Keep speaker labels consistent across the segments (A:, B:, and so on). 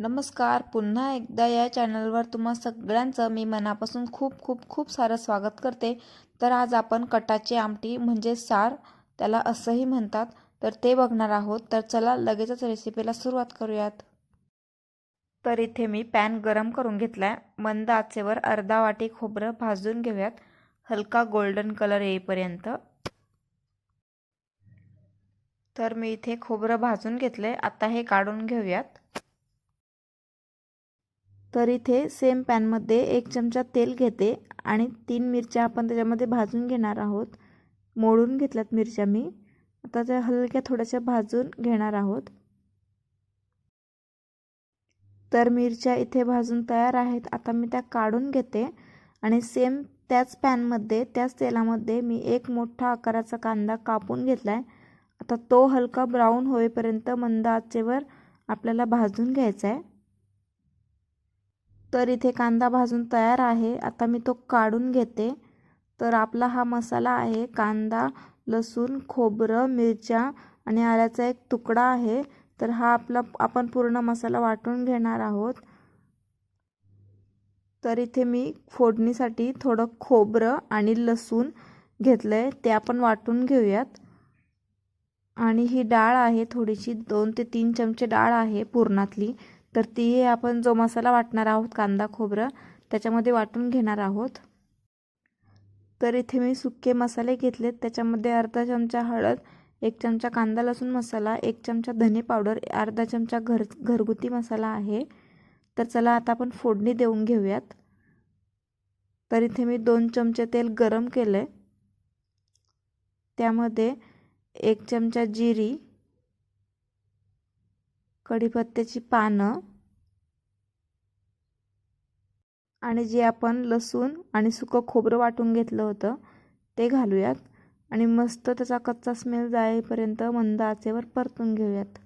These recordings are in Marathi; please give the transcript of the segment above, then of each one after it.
A: नमस्कार. पुन्हा एकदा या चॅनलवर तुम्हा सगळ्यांचं मी मनापासून खूप खूप खूप सारं स्वागत करते. तर आज आपण कटाची आमटी म्हणजे सार त्याला असंही म्हणतात. तर ते बघणार आहोत. तर चला लगेचच रेसिपीला सुरुवात करूयात. तर इथे मी पॅन गरम करून घेतला आहे मंद आचेवर अर्धा वाटी खोबरं भाजून घेऊयात. हलका गोल्डन कलर येईपर्यंत. तर मी इथे खोबरं भाजून घेतले आता हे काढून घेऊयात. तर इथे सेम पॅनमध्ये एक चमचा तेल घेते आणि तीन मिरच्या आपण त्याच्यामध्ये भाजून घेणार आहोत. मोडून घेतल्यात मिरच्या मी. आता त्या हलक्या थोड्याशा भाजून घेणार आहोत. तर मिरच्या इथे भाजून तयार आहेत. आता मी त्या काढून घेते आणि सेम त्याच पॅनमध्ये त्याच तेलामध्ये मी एक मोठा आकाराचा कांदा कापून घेतला आहे आता तो हलका ब्राऊन होईपर्यंत मंद आचेवर आपल्याला भाजून घ्यायचा आहे तर इथे कांदा भाजून तयार आहे. आता मी तो काढून घेते. तर आपला हा मसाला आहे कांदा लसूण खोबरं मिरच्या आणि आल्याचा एक तुकडा आहे. तर हा आपला आपण पूर्ण मसाला वाटून घेणार आहोत. तर इथे मी फोडणीसाठी थोडं खोबरं आणि लसूण घेतलं आहे ते आपण वाटून घेऊयात. आणि ही डाळ आहे थोडीशी दोन ते तीन चमचे डाळ आहे पुरणातली. तर ती आपण जो मसाला वाटणार आहोत कांदा खोबरं त्याच्यामध्ये वाटून घेणार आहोत. तर इथे मी सुके मसाले घेतलेत. त्याच्यामध्ये अर्धा चमचा हळद एक चमचा कांदा लसूण मसाला एक चमचा धने पावडर अर्धा चमचा घर घरगुती मसाला आहे. तर चला आता आपण फोडणी देऊन घेऊयात. तर इथे मी दोन चमचे तेल गरम केलं आहे त्यामध्ये एक चमचा जिरी कढीपत्त्याची पानं आणि जे आपण लसूण आणि सुकं खोबरं वाटून घेतलं होतं ते घालूयात. आणि मस्त त्याचा कच्चा स्मेल जाईपर्यंत मंद आचेवर परतून घेऊयात.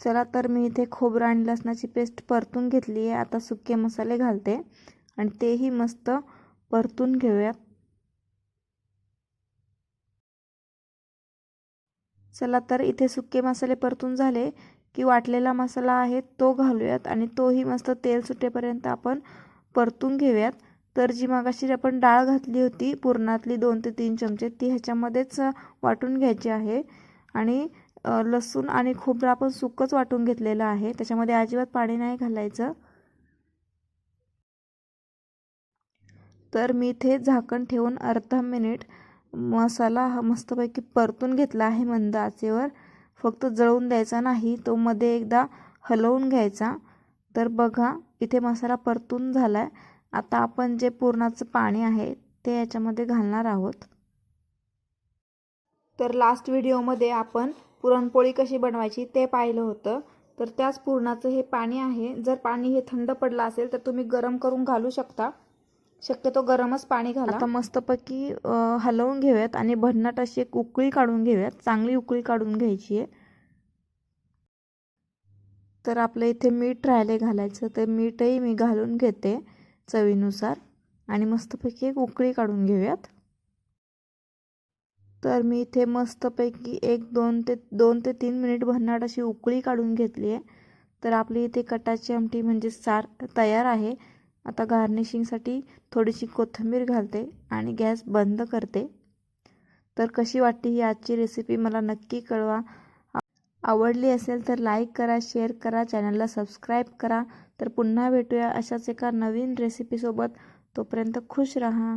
A: चला तर मी इथे खोबरं आणि लसणाची पेस्ट परतून घेतली आहे आता सुके मसाले घालते. आणि तेही मस्त परतून घेऊयात. चला तर इथे सुके मसाले परतून झाले की वाटलेला मसाला आहे तो घालूयात आणि तोही मस्त तेल सुटेपर्यंत आपण परतून घेऊयात. तर जी मागाशी आपण डाळ घातली होती पुरणातली दोन ते तीन चमचे ती ह्याच्यामध्येच वाटून घ्यायची आहे. आणि लसूण आणि खोबरं आपण सुकंच वाटून घेतलेलं आहे. त्याच्यामध्ये अजिबात पाणी नाही घालायचं. तर मी इथे झाकण ठेवून अर्धा मिनिट मसाला हा मस्तपैकी परतून घेतला आहे मंद आचेवर. फक्त जळून द्यायचा नाही तो मध्ये एकदा हलवून घ्यायचा. तर बघा इथे मसाला परतून झाला आहे आता आपण जे पुरणाचं पाणी आहे ते याच्यामध्ये घालणार आहोत. तर लास्ट व्हिडिओमध्ये आपण पुरणपोळी कशी बनवायची ते पाहिलं होतं. तर त्याच पुरणाचं हे पाणी आहे. जर पाणी हे थंड पडलं असेल तर तुम्ही गरम करून घालू शकता. शक्यतो गरमच पाणी घाला. आता मस्तपैकी हलवून घेऊयात आणि भन्नाट अशी एक उकळी काढून घेऊयात. चांगली उकळी काढून घ्यायची आहे. तर आपलं इथे मीठ राहिले घालायचं. तर मीठही मी घालून घेते चवीनुसार. आणि मस्तपैकी एक उकळी काढून घेऊयात. तर मी इथे मस्तपैकी एक दोन ते दोन ते तीन मिनिट भन्नाट अशी उकळी काढून घेतली आहे. तर आपली इथे कटाची आमटी म्हणजे सार तयार आहे. आता गार्निशिंगसाठी थोडीशी कोथिंबीर घालते आणि गॅस बंद करते. तर कशी वाटते ही आजची रेसिपी मला नक्की कळवा. आवडली असेल तर लाईक करा शेअर करा चॅनलला सबस्क्राईब करा. तर पुन्हा भेटूया अशाच एका नवीन रेसिपीसोबत तोपर्यंत खुश रहा.